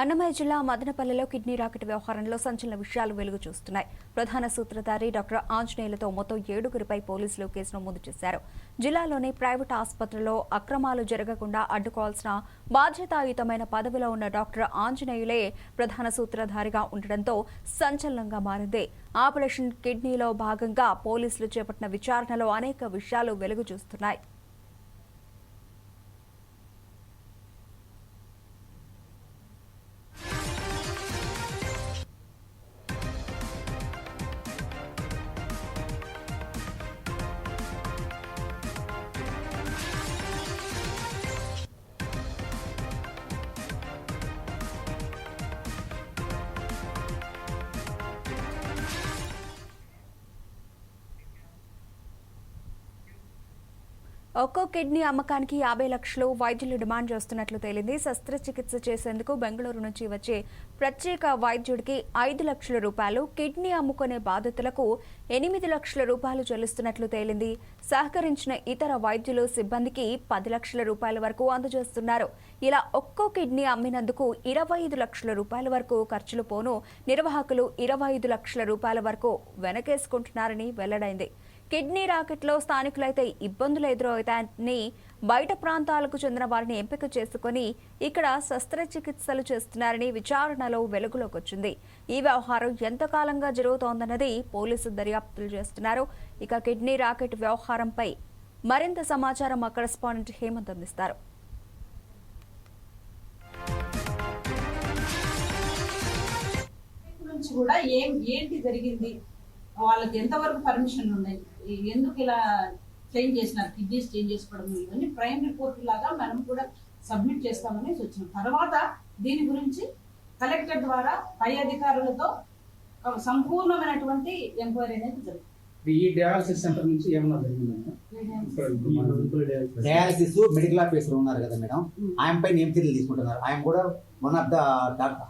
అన్నమయ్య జిల్లా మదనపల్లెలో kidney racket వ్యవహారంలో సంచలన విషయాలు వెలుగు చూస్తున్నాయి. ప్రధాన సూత్రధారి డాక్టర్ ఆంజనేయులతో మొత్తం ఏడుగురిపై పోలీసులు కేసు నమోదు చేశారు. జిల్లాలోని ప్రైవేట్ ఆసుపత్రిలో అక్రమాలు జరగకుండా అడ్డుకోవాల్సిన బాధ్యతాయుతమైన పదవిలో ఉన్న డాక్టర్ ఆంజనేయులే ప్రధాన సూత్రధారిగా ఉండడంతో సంచలనంగా మారింది. ఆపరేషన్ కిడ్నీలో భాగంగా పోలీసులు చేపట్టిన విచారణలో అనేక విషయాలు వెలుగు చూస్తున్నాయి. ఒక్కో కిడ్నీ అమ్మకానికి యాభై లక్షలు వైద్యులు డిమాండ్ చేస్తున్నట్లు తేలింది. శస్త్రచికిత్స చేసేందుకు బెంగళూరు నుంచి వచ్చే ప్రత్యేక వైద్యుడికి ఐదు లక్షల రూపాయలు కిడ్నీ అమ్ముకునే బాధితులకు ఎనిమిది లక్షల రూపాయలు చెల్లిస్తున్నట్లు తేలింది. సహకరించిన ఇతర వైద్యులు సిబ్బందికి పది లక్షల రూపాయల వరకు అందజేస్తున్నారు. ఇలా ఒక్కో కిడ్నీ అమ్మినందుకు ఇరవై ఐదు లక్షల రూపాయల వరకు ఖర్చులు పోను. నిర్వాహకులు ఇరవై ఐదు లక్షల రూపాయల వరకు వెనకేసుకుంటున్నారని వెల్లడైంది. కిడ్నీ రాకెట్లో స్థానికులైతే ఇబ్బందులు ఎదురవుతాయని బయట ప్రాంతాలకు చెందిన వారిని ఎంపిక చేసుకుని ఇక్కడ శస్త్రచికిత్సలు చేస్తున్నారని విచారణలో వెలుగులోకి వచ్చింది. ఈ వ్యవహారం ఎంతకాలంగా జరుగుతోందన్నది పోలీసులు దర్యాప్తులు చేస్తున్నారు. ఇక కిడ్నీ రాకెట్ వ్యవహారంపై మరింత సమాచారం మా కరెస్పాండెంట్ హేమంత్ అందిస్తారు. కూడా ఏం ఏంటి జరిగింది? వాళ్ళకి ఎంతవరకు పర్మిషన్ ఉన్నాయి ఎందుకు ఇలా చేంజ్ చేసినారు? కిడ్నీస్ చేంజ్ చేసుకోవడం ఇవన్నీ ప్రైమ్ రిపోర్ట్ లాగా మనం కూడా సబ్మిట్ చేస్తామని వచ్చినాం తర్వాత దీని గురించి కలెక్టర్ ద్వారా పై అధికారులతో సంపూర్ణమైనటువంటి ఎంక్వైరీ అనేది జరుగుతుంది. ఈ డయాలసిస్ సెంటర్ నుంచి ఏమన్నా జరిగిందమ్మా డయాలసిస్ మెడికల్ ఆఫీసర్ ఉన్నారు కదా మేడం. ఆయన పైన ఏం చర్యలు తీసుకుంటున్నారు? ఆయన కూడా వన్ ఆఫ్ ద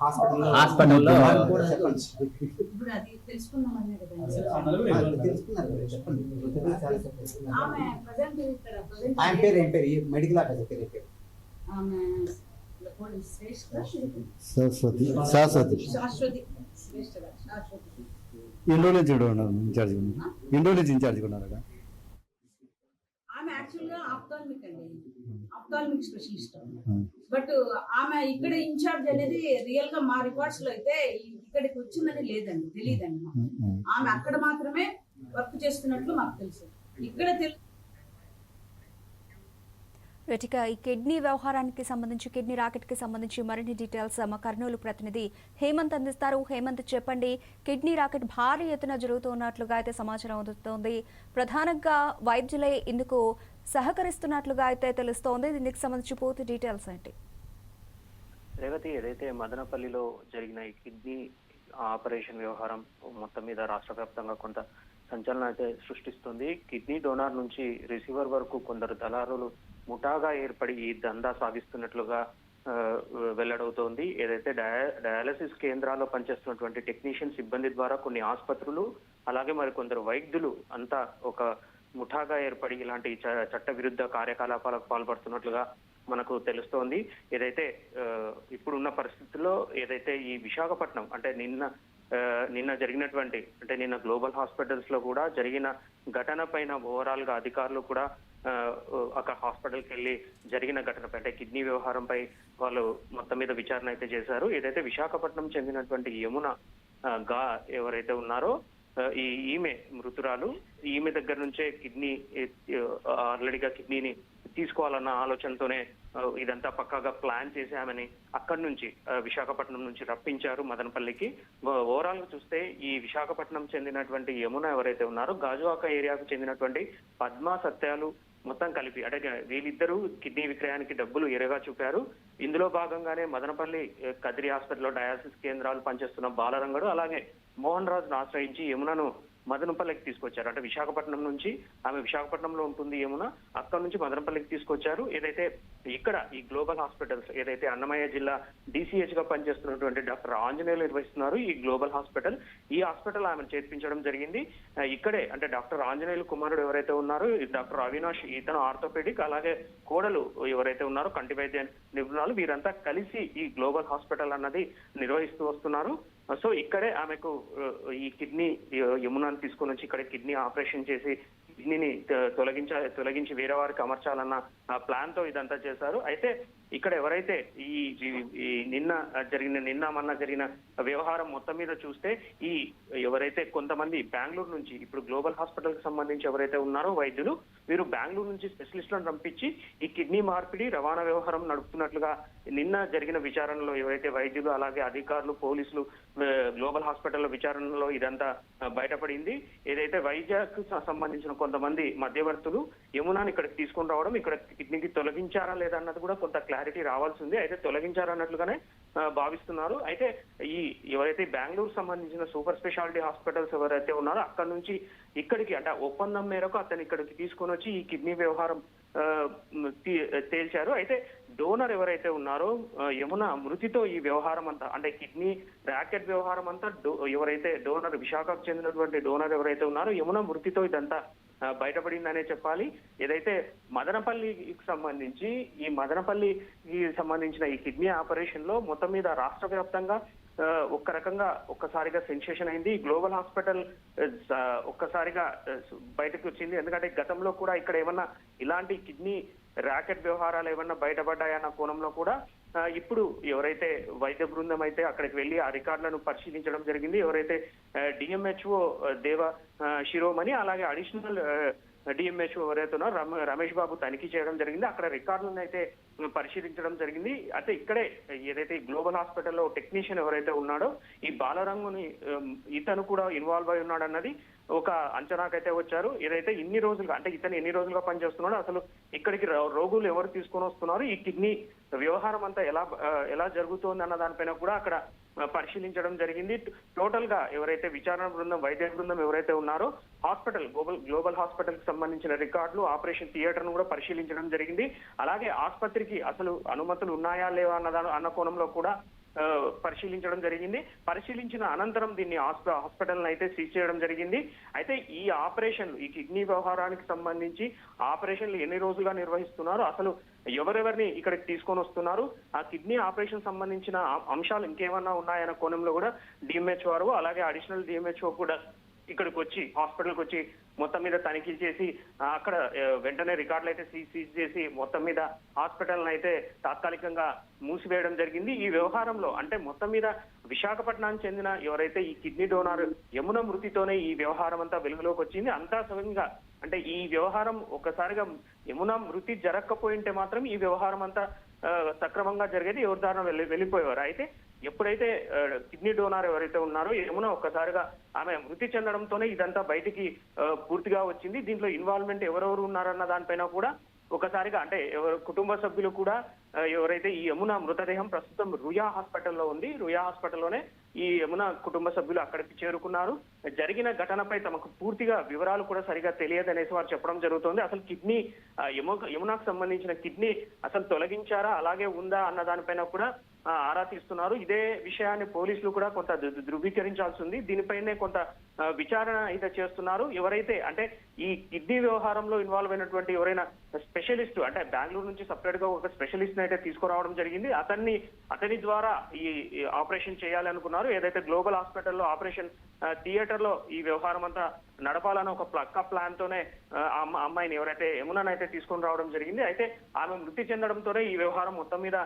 హాస్పిటల్ హాస్పిటల్లో కూడా చెప్పండి. ఇప్పుడు అది తెలుసుకుందామనే కదా ఆ, తెలుసుకున్నారు కదా, చెప్పండి. చాలా చెప్పండి. ఆమె ప్రజెంట్ ఇక్కడ present ఆయన పేరు ఏం పేరు? ఈ మెడికల్ ఆఫీసర్ పేరు ఏం పేరు? సరస్వతి. సరస్వతి. శాశ్వతి. శాశ్వతి. ఎన్ని రోజుల నుంచి ఇక్కడ ఉన్నారు ఇన్ఛార్జ్ ఎన్ని రోజుల నుంచి ఇన్ఛార్జ్ ఉన్నారు? అక్కడ ఆమె యాక్చువల్గా ఆప్థాల్మిక్ అండి. Ophthalmic specialist Hmm. బట్ ఆమె ఇక్కడ ఇన్ఛార్జ్ అనేది రియల్గా మా రికార్డ్స్లో అయితే ఇక్కడికి వచ్చిందని లేదండి తెలియదండి మాకు. ఆమె అక్కడ మాత్రమే వర్క్ చేస్తున్నట్లు మాకు తెలుసు. ఇక్కడ తెలు ఇక ఈ కిడ్నీ వ్యవహారానికి సంబంధించి కిడ్నీ రాకెట్కి సంబంధించి మరిన్ని డీటెయిల్స్ మా కర్నూలు ప్రతినిధి హేమంత్ అందిస్తారు. హేమంత్ చెప్పండి కిడ్నీ రాకెట్ భారీ ఎత్తున జరుగుతున్నట్లుగా అయితే సమాచారం అందుతోంది. ప్రధానంగా వైద్యులే ఇందుకు సహకరిస్తున్నట్లుగా అయితే తెలుస్తోంది. దీనికి సంబంధించి పూర్తి డీటెయిల్స్ ఏంటి? రేవతి ఏదైతే మదనపల్లిలో జరిగిన ఈ కిడ్నీ ఆపరేషన్ వ్యవహారం మొత్తం మీద రాష్ట్ర వ్యాప్తంగా కొంత సంచలనం అయితే సృష్టిస్తుంది. కిడ్నీ డోనార్ నుంచి రిసీవర్ వరకు కొందరు దళారులు ముఠాగా ఏర్పడి ఈ దందా సాగిస్తున్నట్లుగా వెల్లడవుతోంది. ఏదైతే డయా డయాలసిస్ కేంద్రాల్లో పనిచేస్తున్నటువంటి టెక్నీషియన్ సిబ్బంది ద్వారా కొన్ని ఆసుపత్రులు అలాగే మరి కొందరు వైద్యులు అంతా ఒక ముఠాగా ఏర్పడి ఇలాంటి చ- చట్ట విరుద్ధ కార్యకలాపాలకు పాల్పడుతున్నట్లుగా మనకు తెలుస్తోంది. ఏదైతే ఇప్పుడున్న పరిస్థితుల్లో ఏదైతే ఈ విశాఖపట్నం అంటే నిన్న నిన్న జరిగినటువంటి అంటే నిన్న గ్లోబల్ హాస్పిటల్స్లో కూడా జరిగిన ఘటన పైన ఓవరాల్గా అధికారులు కూడా అక్కడ హాస్పిటల్కి వెళ్ళి జరిగిన ఘటనపై అంటే కిడ్నీ వ్యవహారంపై వాళ్ళు మొత్తం మీద విచారణ అయితే చేశారు. ఏదైతే విశాఖపట్నం చెందినటువంటి యమున గా ఎవరైతే ఉన్నారో ఈ ఈమె మృతురాలు ఈమె దగ్గర నుంచే కిడ్నీ ఆల్రెడీగా కిడ్నీని తీసుకోవాలన్న ఆలోచనతోనే ఇదంతా పక్కాగా ప్లాన్ చేశామని అక్కడి నుంచి విశాఖపట్నం నుంచి రప్పించారు మదనపల్లికి. ఓవరాల్ చూస్తే ఈ విశాఖపట్నం చెందినటువంటి యమున ఎవరైతే ఉన్నారో గాజువాక ఏరియాకు చెందినటువంటి పద్మా సత్యాలు మొత్తం కలిపి అంటే వీళ్ళిద్దరూ కిడ్నీ విక్రయానికి డబ్బులు ఎరగా చూపారు. ఇందులో భాగంగానే మదనపల్లి కదిరి హాస్పిటల్లో డయాలసిస్ కేంద్రాలు పనిచేస్తున్న బాలరంగడు అలాగే మోహన్ రాజును ఆశ్రయించి యమునను మదనపల్లికి తీసుకొచ్చారు. అంటే విశాఖపట్నం నుంచి ఆమె విశాఖపట్నంలో ఉంటుంది ఏమున అక్కడ నుంచి మదనపల్లికి తీసుకొచ్చారు. ఏదైతే ఇక్కడ ఈ గ్లోబల్ హాస్పిటల్స్ ఏదైతే అన్నమయ్య జిల్లా డిసిహెచ్గా పనిచేస్తున్నటువంటి డాక్టర్ ఆంజనేయులు నిర్వహిస్తున్నారు ఈ గ్లోబల్ హాస్పిటల్ ఈ హాస్పిటల్ ఆమెను చేర్పించడం జరిగింది. ఇక్కడే అంటే డాక్టర్ ఆంజనేయులు కుమారుడు ఎవరైతే ఉన్నారో ఈ డాక్టర్ అవినాష్ ఇతను ఆర్థోపెడిక్ అలాగే కోడలు ఎవరైతే ఉన్నారో కంటి వైద్య నిపుణులు వీరంతా కలిసి ఈ గ్లోబల్ హాస్పిటల్ అన్నది నిర్వహిస్తూ వస్తున్నారు. Uh, సో ఇక్కడే ఆమెకు uh, ఈ కిడ్నీ uh, యమునాన్ని తీసుకొని వచ్చి ఇక్కడ కిడ్నీ ఆపరేషన్ చేసి కిడ్నీని తొలగించ తొలగించి వేరే వారికి అమర్చాలన్న ప్లాన్తో ఇదంతా చేశారు. అయితే ఇక్కడ ఎవరైతే ఈ ఈ- నిన్న జరిగిన నిన్న మొన్న జరిగిన వ్యవహారం మొత్తం మీద చూస్తే ఈ ఎవరైతే కొంతమంది బెంగళూరు నుంచి ఇప్పుడు గ్లోబల్ హాస్పిటల్కి సంబంధించి ఎవరైతే ఉన్నారో వైద్యులు వీరు బెంగళూరు నుంచి స్పెషలిస్టులను పంపించి ఈ కిడ్నీ మార్పిడి రవాణా వ్యవహారం నడుపుతున్నట్లుగా నిన్న జరిగిన విచారణలో ఎవరైతే వైద్యులు అలాగే అధికారులు పోలీసులు గ్లోబల్ హాస్పిటల్లో విచారణలో ఇదంతా బయటపడింది. ఏదైతే వైద్యకు సంబంధించిన కొంతమంది మధ్యవర్తులు యమునాని ఇక్కడికి తీసుకొని రావడం ఇక్కడ కిడ్నీకి తొలగించారా లేదా అన్నది కూడా కొంత క్లారిటీ రావాల్సి ఉంది అయితే తొలగించారన్నట్లుగానే భావిస్తున్నారు. అయితే ఈ ఎవరైతే బెంగళూరు సంబంధించిన సూపర్ స్పెషాలిటీ హాస్పిటల్స్ ఎవరైతే ఉన్నారో అక్కడ నుంచి ఇక్కడికి అంటే ఒప్పందం మేరకు అతను ఇక్కడికి తీసుకొని వచ్చి ఈ కిడ్నీ వ్యవహారం తేల్చారు. అయితే డోనర్ ఎవరైతే ఉన్నారో యమున మృతితో ఈ వ్యవహారం అంతా అంటే కిడ్నీ ర్యాకెట్ వ్యవహారం అంతా డో- ఎవరైతే డోనర్ విశాఖకు చెందినటువంటి డోనర్ ఎవరైతే ఉన్నారో యమున మృతితో ఇదంతా బయటపడిందనే చెప్పాలి. ఏదైతే మదనపల్లికి సంబంధించి ఈ మదనపల్లికి సంబంధించిన ఈ కిడ్నీ ఆపరేషన్లో మొత్తం మీద రాష్ట్ర వ్యాప్తంగా ఒక్క రకంగా ఒక్కసారిగా సెన్సేషన్ అయింది. గ్లోబల్ హాస్పిటల్ ఒక్కసారిగా బయటకు వచ్చింది. ఎందుకంటే గతంలో కూడా ఇక్కడ ఏమన్నా ఇలాంటి కిడ్నీ ర్యాకెట్ వ్యవహారాలు ఏమన్నా బయటపడ్డాయన్న కోణంలో కూడా ఇప్పుడు ఎవరైతే వైద్య బృందం అయితే అక్కడికి వెళ్ళి ఆ రికార్డులను పరిశీలించడం జరిగింది ఎవరైతే డిఎంహెచ్ఓ దేవ శిరోమణి అలాగే అడిషనల్ డిఎంహెచ్ఓ ఎవరైతే ఉన్నారో రమ- రమేష్ బాబు తనిఖీ చేయడం జరిగింది. అక్కడ రికార్డులను అయితే పరిశీలించడం జరిగింది. అయితే ఇక్కడే ఏదైతే గ్లోబల్ హాస్పిటల్లో టెక్నీషియన్ ఎవరైతే ఉన్నాడో ఈ బాలరంగుని ఇతను కూడా ఇన్వాల్వ్ అయి ఉన్నాడన్నది ఒక అంచనాకైతే వచ్చారు. ఏదైతే ఇన్ని రోజులుగా అంటే ఇతను ఎన్ని రోజులుగా పనిచేస్తున్నాడో అసలు ఇక్కడికి రో- రోగులు ఎవరు తీసుకొని వస్తున్నారు ఈ కిడ్నీ వ్యవహారం అంతా ఎలా ఎలా జరుగుతోంది అన్న దానిపైన కూడా అక్కడ పరిశీలించడం జరిగింది. టోటల్గా ఎవరైతే విచారణ బృందం వైద్య బృందం ఎవరైతే ఉన్నారో హాస్పిటల్ గ్లోబల్ గ్లోబల్ హాస్పిటల్కి సంబంధించిన రికార్డులు ఆపరేషన్ థియేటర్ను కూడా పరిశీలించడం జరిగింది. అలాగే ఆసుపత్రికి అసలు అనుమతులు ఉన్నాయా లేవా అన్న అన్న కోణంలో కూడా పరిశీలించడం జరిగింది. పరిశీలించిన అనంతరం దీన్ని హాస్పిటల్ అయితే సీజ్ చేయడం జరిగింది. అయితే ఈ ఆపరేషన్ ఈ కిడ్నీ వ్యవహారానికి సంబంధించి ఆపరేషన్లు ఎన్ని రోజులుగా నిర్వహిస్తున్నారు? అసలు ఎవరెవరిని ఇక్కడికి తీసుకొని వస్తున్నారు ఆ కిడ్నీ ఆపరేషన్ సంబంధించిన అంశాలు ఇంకేమన్నా ఉన్నాయన్న కోణంలో కూడా డిఎంహెచ్ వారు అలాగే అడిషనల్ డిఎంహెచ్ఓ కూడా ఇక్కడికి వచ్చి హాస్పిటల్కి వచ్చి మొత్తం మీద తనిఖీలు చేసి అక్కడ వెంటనే రికార్డులు అయితే సీజ్ చేసి మొత్తం మీద హాస్పిటల్ని అయితే తాత్కాలికంగా మూసివేయడం జరిగింది. ఈ వ్యవహారంలో అంటే మొత్తం మీద విశాఖపట్నానికి చెందిన ఎవరైతే ఈ కిడ్నీ డోనార్ యమున మృతితోనే ఈ వ్యవహారం అంతా వెలుగులోకి వచ్చింది అంతా సవ్యంగా అంటే ఈ వ్యవహారం ఒక్కసారిగా యమున మృతి జరగకపోయింటే మాత్రం ఈ వ్యవహారం అంతా సక్రమంగా జరిగేది ఎవరి దారిన వెళ్ళి వెళ్ళిపోయేవారు. అయితే ఎప్పుడైతే కిడ్నీ డోనార్ ఎవరైతే ఉన్నారో యమున ఒక్కసారిగా ఆమె మృతి చెందడంతోనే ఇదంతా బయటికి పూర్తిగా వచ్చింది. దీంట్లో ఇన్వాల్వ్మెంట్ ఎవరెవరు ఉన్నారన్న దానిపైన కూడా ఒకసారిగా అంటే ఎవరు కుటుంబ సభ్యులు కూడా ఎవరైతే ఈ యమున మృతదేహం ప్రస్తుతం రుయా హాస్పిటల్లో ఉంది. రుయా హాస్పిటల్లోనే ఈ యమున కుటుంబ సభ్యులు అక్కడికి చేరుకున్నారు. జరిగిన ఘటనపై తమకు పూర్తిగా వివరాలు కూడా సరిగా తెలియదనేసి వారు చెప్పడం జరుగుతోంది. అసలు కిడ్నీ యమునాకు సంబంధించిన కిడ్నీ అసలు తొలగించారా అలాగే ఉందా అన్న దానిపైన కూడా ఆరా తీస్తున్నారు. ఇదే విషయాన్ని పోలీసులు కూడా కొంత ధృవీకరించాల్సి ఉంది దీనిపైనే కొంత విచారణ అయితే చేస్తున్నారు. ఎవరైతే అంటే ఈ కిడ్నీ వ్యవహారంలో ఇన్వాల్వ్ అయినటువంటి ఎవరైనా స్పెషలిస్ట్ అంటే బెంగళూరు నుంచి సపరేట్గా ఒక స్పెషలిస్ట్ అయితే తీసుకురావడం జరిగింది. అతన్ని అతని ద్వారా ఈ ఈ ఆపరేషన్ చేయాలి అనుకున్నారు ఏదైతే గ్లోబల్ హాస్పిటల్లో ఆపరేషన్ థియేటర్లో ఈ వ్యవహారం అంతా నడపాలని ఒక పక్క ప్లాన్ తోనే అమ్మ- అమ్మాయిని ఎవరైతే యమునని అయితే తీసుకొని రావడం జరిగింది అయితే ఆమె మృతి చెందడంతోనే ఈ వ్యవహారం మొత్తం మీద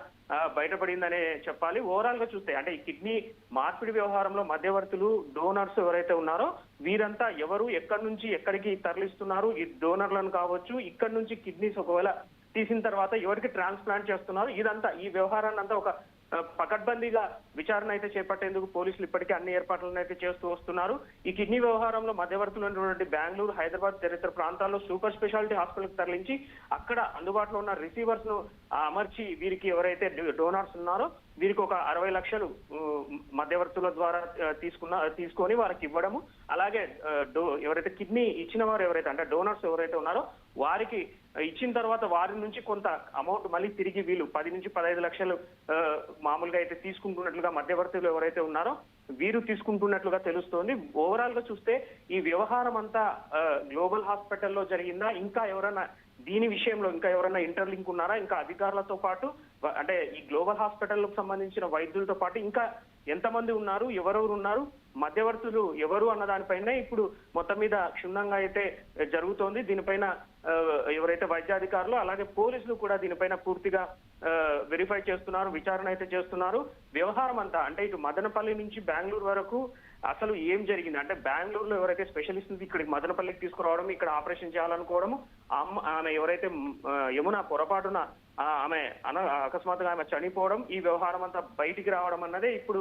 బయటపడిందనే చెప్పాలి. ఓవరాల్గా చూస్తే అంటే ఈ కిడ్నీ మార్పిడి వ్యవహారంలో మధ్యవర్తులు డోనర్స్ ఎవరైతే ఉన్నారో వీరంతా ఎవరు ఎక్కడి నుంచి ఎక్కడికి తరలిస్తున్నారు ఈ డోనర్లను కావచ్చు ఇక్కడి నుంచి కిడ్నీస్ ఒకవేళ తీసిన తర్వాత ఎవరికి ట్రాన్స్ప్లాంట్ చేస్తున్నారు ఇదంతా ఈ వ్యవహారాన్ని అంతా ఒక పకడ్బందీగా విచారణ అయితే చేపట్టేందుకు పోలీసులు ఇప్పటికే అన్ని ఏర్పాట్లను అయితే చేస్తూ వస్తున్నారు. ఈ కిడ్నీ వ్యవహారంలో మధ్యవర్తులు ఉన్నటువంటి బెంగళూరు హైదరాబాద్ తదితర ప్రాంతాల్లో సూపర్ స్పెషాలిటీ హాస్పిటల్కి తరలించి అక్కడ అందుబాటులో ఉన్న రిసీవర్స్ను అమర్చి వీరికి ఎవరైతే డోనార్స్ ఉన్నారో వీరికి ఒక అరవై లక్షలు మధ్యవర్తుల ద్వారా తీసుకున్న తీసుకొని వారికి ఇవ్వడము. అలాగే డో ఎవరైతే కిడ్నీ ఇచ్చిన వారు ఎవరైతే అంటే డోనర్స్ ఎవరైతే ఉన్నారో వారికి ఇచ్చిన తర్వాత వారి నుంచి కొంత అమౌంట్ మళ్ళీ తిరిగి వీళ్ళు పది నుంచి పదహైదు లక్షలు మామూలుగా అయితే తీసుకుంటున్నట్లుగా మధ్యవర్తులు ఎవరైతే ఉన్నారో వీరు తీసుకుంటున్నట్లుగా తెలుస్తోంది. ఓవరాల్గా చూస్తే ఈ వ్యవహారం అంతా గ్లోబల్ హాస్పిటల్లో జరిగిందా? ఇంకా ఎవరైనా దీని విషయంలో ఇంకా ఎవరైనా ఇంటర్లింక్ ఉన్నారా? ఇంకా అధికారులతో పాటు అంటే ఈ గ్లోబల్ హాస్పిటల్కు సంబంధించిన వైద్యులతో పాటు ఇంకా ఎంతమంది ఉన్నారు ఎవరెవరు ఉన్నారు మధ్యవర్తులు ఎవరు అన్న దానిపైన ఇప్పుడు మొత్తం మీద క్షుణ్ణంగా అయితే జరుగుతోంది. దీనిపైన ఎవరైతే వైద్యాధికారులు అలాగే పోలీసులు కూడా దీనిపైన పూర్తిగా వెరిఫై చేస్తున్నారు విచారణ అయితే చేస్తున్నారు. వ్యవహారం అంతా అంటే ఇటు మదనపల్లి నుంచి బెంగళూరు వరకు అసలు ఏం జరిగింది? అంటే బెంగళూరులో ఎవరైతే స్పెషలిస్ట్ ఇక్కడికి మదనపల్లికి తీసుకురావడం ఇక్కడ ఆపరేషన్ చేయాలనుకోవడం అమ్మ ఆమె ఎవరైతే యమున పొరపాటున ఆమె అన అకస్మాత్తుగా ఆమె చనిపోవడం ఈ వ్యవహారం అంతా బయటికి రావడం అన్నదే ఇప్పుడు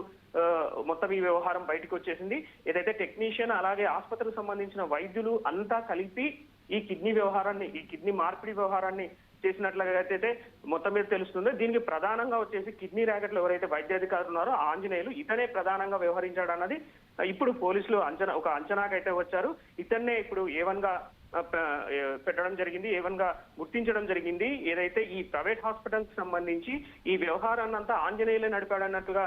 మొత్తం ఈ వ్యవహారం బయటికి వచ్చేసింది. ఏదైతే టెక్నీషియన్ అలాగే ఆసుపత్రికి సంబంధించిన వైద్యులు అంతా కలిపి ఈ కిడ్నీ వ్యవహారాన్ని ఈ కిడ్నీ మార్పిడి వ్యవహారాన్ని చేసినట్లుగా అయితే మొత్తం మీద తెలుస్తుంది. దీనికి ప్రధానంగా వచ్చేసి కిడ్నీ ర్యాకెట్లు ఎవరైతే వైద్యాధికారులు ఉన్నారో ఆంజనేయులు ఇతనే ప్రధానంగా వ్యవహరించాడు అన్నది ఇప్పుడు పోలీసులు అంచనా ఒక అంచనాకైతే వచ్చారు. ఇతన్నే ఇప్పుడు ఏవన్గా పెట్టడం జరిగింది ఏవన్గా గుర్తించడం జరిగింది. ఏదైతే ఈ ప్రైవేట్ హాస్పిటల్ సంబంధించి ఈ వ్యవహారాన్ని అంతా ఆంజనేయులే నడిపాడన్నట్టుగా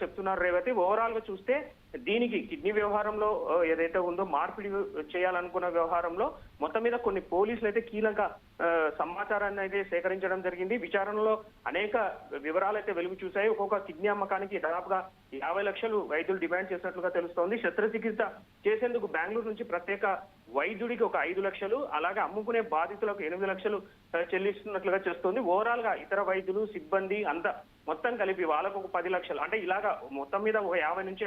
చెప్తున్నారు రేవతి. ఓవరాల్గా చూస్తే దీనికి కిడ్నీ వ్యవహారంలో ఏదైతే ఉందో మార్పిడి చేయాలనుకున్న వ్యవహారంలో మొత్తం మీద కొన్ని పోలీసులు అయితే కీలక సమాచారాన్ని అయితే సేకరించడం జరిగింది. విచారణలో అనేక వివరాలు అయితే వెలుగు చూశాయి. ఒక్కొక్క కిడ్నీ అమ్మకానికి దాదాపుగా యాభై లక్షలు వైద్యులు డిమాండ్ చేసినట్లుగా తెలుస్తోంది. శస్త్రచికిత్స చేసేందుకు బెంగళూరు నుంచి ప్రత్యేక వైద్యుడికి ఒక ఐదు లక్షలు అలాగే అమ్ముకునే బాధితులకు ఎనిమిది లక్షలు చెల్లిస్తున్నట్లుగా చేస్తుంది. ఓవరాల్గా ఇతర వైద్యులు సిబ్బంది అంతా మొత్తం కలిపి వాళ్ళకు ఒక పది లక్షలు. అంటే ఇలాగా మొత్తం మీద ఒక యాభై నుంచి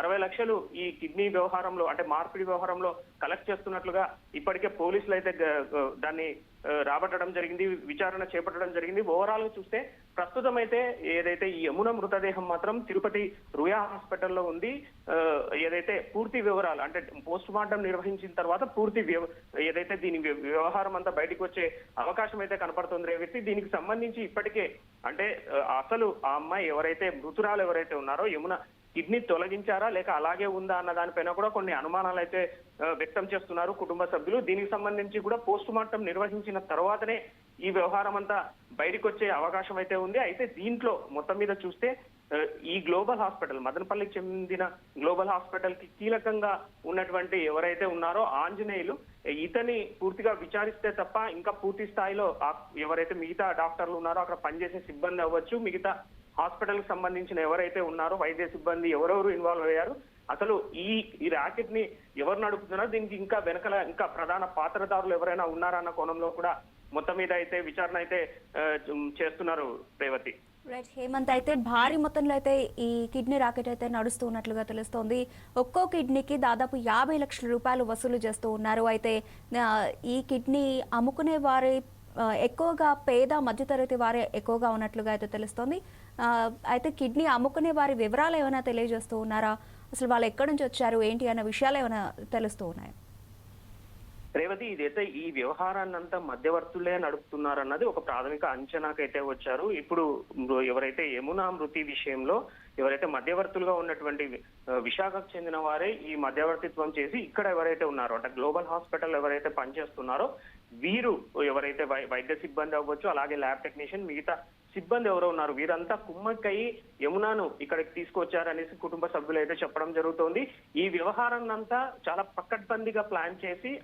అరవై లక్షలు ఈ కిడ్నీ వ్యవహారంలో అంటే మార్పిడి వ్యవహారంలో కలెక్ట్ చేస్తున్నట్లుగా ఇప్పటికే పోలీసులు అయితే దాన్ని రాబట్టడం జరిగింది విచారణ చేపట్టడం జరిగింది. ఓవరాల్గా చూస్తే ప్రస్తుతం అయితే ఏదైతే ఈ యమున మృతదేహం మాత్రం తిరుపతి రుయా హాస్పిటల్లో ఉంది ఏదైతే పూర్తి వివరాలు అంటే పోస్ట్ మార్టం నిర్వహించిన తర్వాత పూర్తి వ్యవ- ఏదైతే దీని వ్య- వ్యవహారం అంతా బయటకు వచ్చే అవకాశం అయితే కనపడుతుంది రేవతి దీనికి సంబంధించి ఇప్పటికే అంటే అసలు ఆ అమ్మాయి ఎవరైతే మృతురాలు ఎవరైతే ఉన్నారో యమున కిడ్నీ తొలగించారా లేక అలాగే ఉందా అన్న దానిపైన కూడా కొన్ని అనుమానాలు అయితే వ్యక్తం చేస్తున్నారు కుటుంబ సభ్యులు. దీనికి సంబంధించి కూడా పోస్ట్ మార్టం నిర్వహించిన తర్వాతనే ఈ వ్యవహారం అంతా బయటకు వచ్చే అవకాశం అయితే ఉంది. అయితే దీంట్లో మొత్తం మీద చూస్తే ఈ గ్లోబల్ హాస్పిటల్ మదనపల్లికి చెందిన గ్లోబల్ హాస్పిటల్కి కీలకంగా ఉన్నటువంటి ఎవరైతే ఉన్నారో ఆంజనేయులు ఇతని పూర్తిగా విచారిస్తే తప్ప ఇంకా పూర్తి స్థాయిలో ఎవరైతే మిగతా డాక్టర్లు ఉన్నారో అక్కడ పనిచేసే సిబ్బంది అవ్వచ్చు. మిగతా హాస్పిటల్కి సంబంధించిన ఎవరైతే ఉన్నారో వైద్య సిబ్బంది ఎవరెవరు ఇన్వాల్వ్ అయ్యారు అసలు ఈ ఈ ర్యాకెట్ని ఎవరు నడుపుతున్నారు? దీనికి ఇంకా వెనకల ఇంకా ప్రధాన పాత్రదారులు ఎవరైనా ఉన్నారా అన్న కోణంలో కూడా మొత్తం మీద అయితే విచారణ అయితే చేస్తున్నారు రేవతి. రైట్ హేమంత్ అయితే భారీ మొత్తంలో అయితే ఈ కిడ్నీ రాకెట్ అయితే నడుస్తూ ఉన్నట్లుగా తెలుస్తోంది. ఒక్కో కిడ్నీకి దాదాపు యాభై లక్షల రూపాయలు వసూలు చేస్తూ ఉన్నారు. అయితే ఈ కిడ్నీ అమ్ముకునే వారి ఎక్కువగా పేద మధ్యతరగతి వారే ఎక్కువగా ఉన్నట్లుగా అయితే తెలుస్తోంది. ఆ, అయితే కిడ్నీ అమ్ముకునే వారి వివరాలు ఏమైనా తెలియజేస్తూ ఉన్నారా? అసలు వాళ్ళు ఎక్కడి నుంచి వచ్చారు? ఏంటి అన్న విషయాలు ఏమైనా తెలుస్తూ ఉన్నాయా? రేవతి ఇదైతే ఈ వ్యవహారాన్నంతా మధ్యవర్తులే నడుపుతున్నారన్నది ఒక ప్రాథమిక అంచనాకైతే వచ్చారు. ఇప్పుడు ఎవరైతే యమునా మృతి విషయంలో ఎవరైతే మధ్యవర్తులుగా ఉన్నటువంటి విశాఖకు చెందిన వారే ఈ మధ్యవర్తిత్వం చేసి ఇక్కడ ఎవరైతే ఉన్నారో అంటే గ్లోబల్ హాస్పిటల్ ఎవరైతే పనిచేస్తున్నారో వీరు ఎవరైతే వై- వైద్య సిబ్బంది అవ్వచ్చు అలాగే ల్యాబ్ టెక్నీషియన్ మిగతా సిబ్బంది ఎవరో ఉన్నారు. వీరంతా కుమ్మక్కై యమునాను ఇక్కడికి తీసుకొచ్చారనేసి కుటుంబ సభ్యులు అయితే చెప్పడం జరుగుతోంది. ఈ వ్యవహారాన్ని అంతా చాలా పక్కడ్బందీగా ప్లాన్ చేసి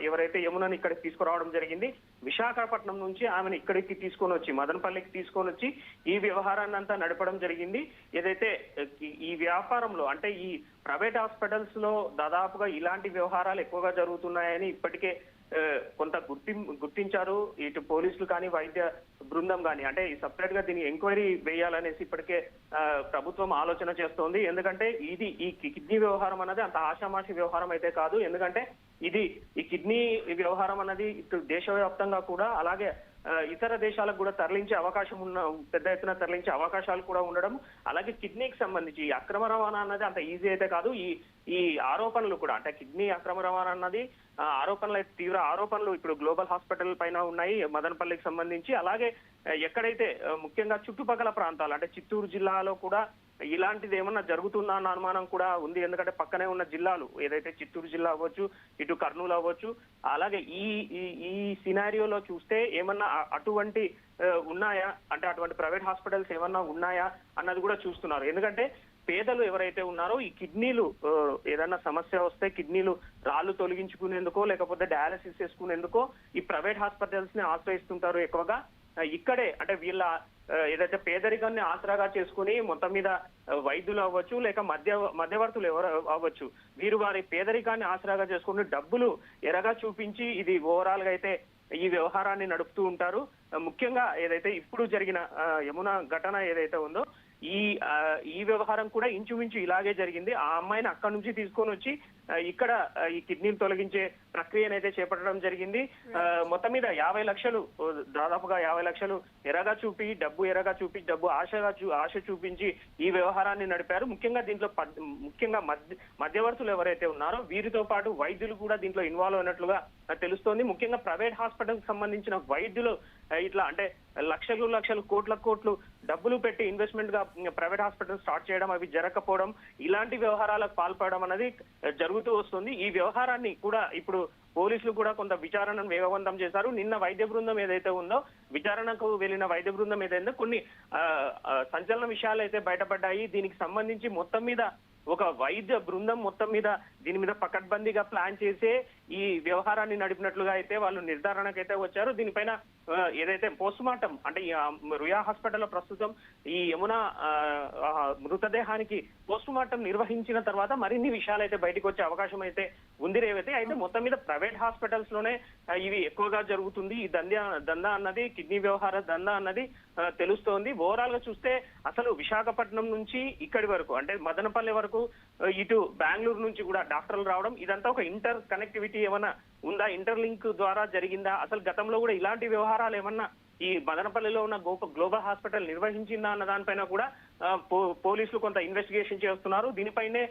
ఎవరైతే యమునను ఇక్కడికి తీసుకురావడం జరిగింది విశాఖపట్నం నుంచి ఆమెను ఇక్కడికి తీసుకొని వచ్చి మదనపల్లికి తీసుకొని వచ్చి ఈ వ్యవహారాన్ని అంతా నడపడం జరిగింది. ఏదైతే ఈ- వ్యాపారంలో అంటే ఈ ప్రైవేట్ హాస్పిటల్స్లో దాదాపుగా ఇలాంటి వ్యవహారాలు ఎక్కువగా జరుగుతున్నాయని ఇప్పటికే కొంత గుర్తి గుర్తించారు. ఇటు పోలీసులు కానీ వైద్య బృందం కానీ అంటే సపరేట్గా దీన్ని ఎంక్వైరీ వేయాలనేసి ఇప్పటికే ప్రభుత్వం ఆలోచన చేస్తోంది. ఎందుకంటే ఇది ఈ కిడ్నీ వ్యవహారం అన్నది అంత ఆషామాషి వ్యవహారం అయితే కాదు. ఎందుకంటే ఇది ఈ కిడ్నీ వ్యవహారం అన్నది ఇటు దేశవ్యాప్తంగా కూడా అలాగే ఇతర దేశాలకు కూడా తరలించే అవకాశం ఉన్న పెద్ద ఎత్తున తరలించే అవకాశాలు కూడా ఉండడం అలాగే కిడ్నీకి సంబంధించి ఈ అక్రమ రవాణా అన్నది అంత ఈజీ అయితే కాదు. ఈ ఈ ఆరోపణలు కూడా అంటే కిడ్నీ అక్రమ రవాణా అన్నది ఆరోపణలు అయితే తీవ్ర ఆరోపణలు ఇప్పుడు గ్లోబల్ హాస్పిటల్ పైన ఉన్నాయి మదనపల్లికి సంబంధించి. అలాగే ఎక్కడైతే ముఖ్యంగా చుట్టుపక్కల ప్రాంతాలు అంటే చిత్తూరు జిల్లాలో కూడా ఇలాంటిది ఏమన్నా జరుగుతుందా అన్న అనుమానం కూడా ఉంది. ఎందుకంటే పక్కనే ఉన్న జిల్లాలు ఏదైతే చిత్తూరు జిల్లా అవ్వచ్చు ఇటు కర్నూలు అవ్వచ్చు అలాగే ఈ ఈ- ఈ సినారియోలో చూస్తే ఏమన్నా అటువంటి ఉన్నాయా? అంటే అటువంటి ప్రైవేట్ హాస్పిటల్స్ ఏమన్నా ఉన్నాయా? అన్నది కూడా చూస్తున్నారు. ఎందుకంటే పేదలు ఎవరైతే ఉన్నారో ఈ కిడ్నీలు ఏదన్నా సమస్య వస్తే కిడ్నీలు రాళ్ళు తొలగించుకునేందుకో లేకపోతే డయాలసిస్ చేసుకునేందుకో ఈ ప్రైవేట్ హాస్పిటల్స్ని ఆశ్రయిస్తుంటారు ఎక్కువగా. ఇక్కడే అంటే వీళ్ళ ఏదైతే పేదరికాన్ని ఆసరాగా చేసుకుని మొత్తం మీద వైద్యులు అవ్వచ్చు లేక మధ్య మధ్యవర్తులు ఎవరు అవ్వచ్చు. వీరు వారి పేదరికాన్ని ఆసరాగా చేసుకుని డబ్బులు ఎరగా చూపించి ఇది ఓవరాల్గా అయితే ఈ వ్యవహారాన్ని నడుపుతూ ఉంటారు. ముఖ్యంగా ఏదైతే ఇప్పుడు జరిగిన యమున ఘటన ఏదైతే ఉందో ఈ ఈ వ్యవహారం కూడా ఇంచుమించు ఇలాగే జరిగింది. ఆ అమ్మాయిని అక్కడి నుంచి తీసుకొని వచ్చి ఇక్కడ ఈ కిడ్నీలు తొలగించే ప్రక్రియనైతే చేపట్టడం జరిగింది. ఆ, మొత్తం మీద యాభై లక్షలు దాదాపుగా యాభై లక్షలు ఎరగా చూపి డబ్బు ఎరగా చూపి డబ్బు ఆశగా ఆశ చూపించి ఈ వ్యవహారాన్ని నడిపారు. ముఖ్యంగా దీంట్లో పద్- ముఖ్యంగా మధ్య మధ్యవర్తులు ఎవరైతే ఉన్నారో వీరితో పాటు వైద్యులు కూడా దీంట్లో ఇన్వాల్వ్ అయినట్లుగా తెలుస్తోంది. ముఖ్యంగా ప్రైవేట్ హాస్పిటల్కి సంబంధించిన వైద్యులు ఇట్లా అంటే లక్షలు లక్షలు కోట్ల కోట్లు డబ్బులు పెట్టి ఇన్వెస్ట్మెంట్గా ప్రైవేట్ హాస్పిటల్ స్టార్ట్ చేయడం అవి జరగకపోవడం ఇలాంటి వ్యవహారాలకు పాల్పడడం అనేది జరుగుతూ వస్తుంది. ఈ వ్యవహారాన్ని కూడా ఇప్పుడు పోలీసులు కూడా కొంత విచారణను వేగవంతం చేశారు. నిన్న వైద్య బృందం ఏదైతే ఉందో విచారణకు వెళ్ళిన వైద్య బృందం ఏదైతే కొన్ని సంచలన విషయాలు అయితే బయటపడ్డాయి. దీనికి సంబంధించి మొత్తం మీద ఒక వైద్య బృందం మొత్తం మీద దీని మీద పకడ్బందీగా ప్లాన్ చేసే ఈ వ్యవహారాన్ని నడిపినట్లుగా అయితే వాళ్ళు నిర్ధారణకైతే వచ్చారు. దీనిపైన ఏదైతే పోస్ట్ మార్టం అంటే రుయా హాస్పిటల్లో ప్రస్తుతం ఈ యమున మృతదేహానికి పోస్ట్ మార్టం నిర్వహించిన తర్వాత మరిన్ని విషయాలు అయితే బయటకు వచ్చే అవకాశం అయితే ఉంది రేవైతే. అయితే మొత్తం మీద ప్రైవేట్ హాస్పిటల్స్లోనే ఇవి ఎక్కువగా జరుగుతుంది. ఈ దందా దందా అన్నది కిడ్నీ వ్యవహార దందా అన్నది తెలుస్తోంది. ఓవరాల్గా చూస్తే అసలు విశాఖపట్నం నుంచి ఇక్కడి వరకు అంటే మదనపల్లి వరకు ఇటు బెంగళూరు నుంచి కూడా డాక్టర్లు రావడం ఇదంతా ఒక ఇంటర్ కనెక్టివిటీ ఏమన్నా ఉందా? ఇంటర్లింక్ ద్వారా జరిగిందా? అసలు గతంలో కూడా ఇలాంటి వ్యవహారాలు ఏమన్నా ఈ మదనపల్లిలో ఉన్న గోప గ్లోబల్ హాస్పిటల్ నిర్వహించిందా అన్న దానిపైన కూడా పోలీసులు కొంత ఇన్వెస్టిగేషన్ చేస్తున్నారు. దీనిపైనే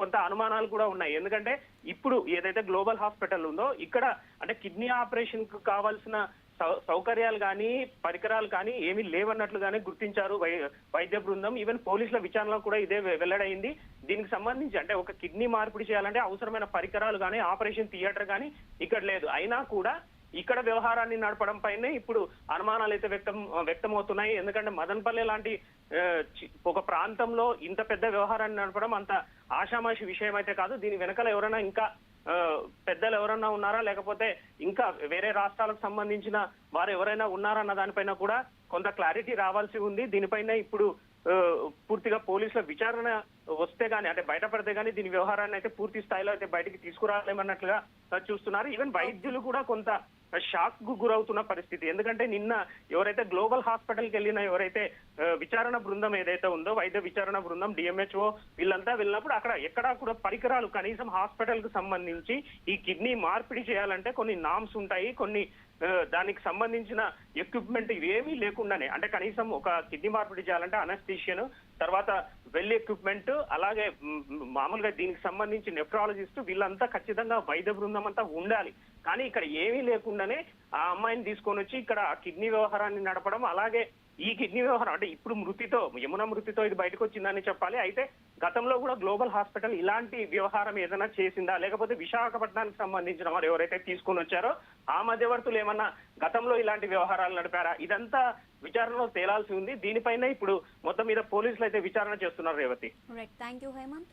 కొంత అనుమానాలు కూడా ఉన్నాయి. ఎందుకంటే ఇప్పుడు ఏదైతే గ్లోబల్ హాస్పిటల్ ఉందో ఇక్కడ అంటే కిడ్నీ ఆపరేషన్కు కావాల్సిన సౌకర్యాలు కానీ పరికరాలు కానీ ఏమీ లేవన్నట్లుగానే గుర్తించారు వై- వైద్య బృందం. ఈవెన్ పోలీసుల విచారణలో కూడా ఇదే వెల్లడైంది. దీనికి సంబంధించి అంటే ఒక కిడ్నీ మార్పిడి చేయాలంటే అవసరమైన పరికరాలు కానీ ఆపరేషన్ థియేటర్ కానీ ఇక్కడ లేదు. అయినా కూడా ఇక్కడ వ్యవహారాన్ని నడపడం పైనే ఇప్పుడు అనుమానాలు అయితే వ్యక్తం వ్యక్తమవుతున్నాయి. ఎందుకంటే మదనపల్లి లాంటి ఒక ప్రాంతంలో ఇంత పెద్ద వ్యవహారాన్ని నడపడం అంత ఆషామాషి విషయం అయితే కాదు. దీని వెనకాల ఎవరైనా ఇంకా పెద్దలు ఎవరన్నా ఉన్నారా? లేకపోతే ఇంకా వేరే రాష్ట్రాలకు సంబంధించిన వారు ఎవరైనా ఉన్నారా అన్న దానిపైన కూడా కొంత క్లారిటీ రావాల్సి ఉంది. దీనిపైన ఇప్పుడు పూర్తిగా పోలీసుల విచారణ వస్తే గానీ అంటే బయటపడితే గానీ దీని వ్యవహారాన్ని అయితే పూర్తి స్థాయిలో అయితే బయటికి తీసుకురాలేమన్నట్లుగా చూస్తున్నారు. ఈవెన్ వైద్యులు కూడా కొంత షాక్కు గురవుతున్న పరిస్థితి. ఎందుకంటే నిన్న ఎవరైతే గ్లోబల్ హాస్పిటల్కి వెళ్ళిన ఎవరైతే విచారణ బృందం ఏదైతే ఉందో వైద్య విచారణ బృందం డిఎంహెచ్ఓ వీళ్ళంతా వెళ్ళినప్పుడు అక్కడ ఎక్కడా కూడా పరికరాలు కనీసం హాస్పిటల్కు సంబంధించి ఈ కిడ్నీ మార్పిడి చేయాలంటే కొన్ని నామ్స్ ఉంటాయి కొన్ని దానికి సంబంధించిన ఎక్విప్మెంట్ ఇవేమీ లేకుండానే అంటే కనీసం ఒక కిడ్నీ మార్పిడి చేయాలంటే అనస్థిషియన్ తర్వాత వెల్ ఎక్విప్మెంట్ అలాగే మామూలుగా దీనికి సంబంధించి నెఫ్రాలజిస్ట్ వీళ్ళంతా ఖచ్చితంగా వైద్య బృందం అంతా ఉండాలి. కానీ ఇక్కడ ఏమీ లేకుండానే ఆ అమ్మాయిని తీసుకొని వచ్చి ఇక్కడ కిడ్నీ వ్యవహారాన్ని నడపడం అలాగే ఈ కిడ్నీ వ్యవహారం అంటే ఇప్పుడు మృతితో యమున మృతితో ఇది బయటకు వచ్చిందని చెప్పాలి. అయితే గతంలో కూడా గ్లోబల్ హాస్పిటల్ ఇలాంటి వ్యవహారం ఏదైనా చేసిందా? లేకపోతే విశాఖపట్నానికి సంబంధించిన వారు ఎవరైతే తీసుకొని వచ్చారో ఆ మధ్యవర్తులు ఏమన్నా గతంలో ఇలాంటి వ్యవహారాలు నడిపారా? ఇదంతా విచారణలో తేలాల్సి ఉంది. దీనిపైన ఇప్పుడు మొత్తం మీద పోలీసులు అయితే విచారణ చేస్తున్నారు రేవతి. Thank you Hemant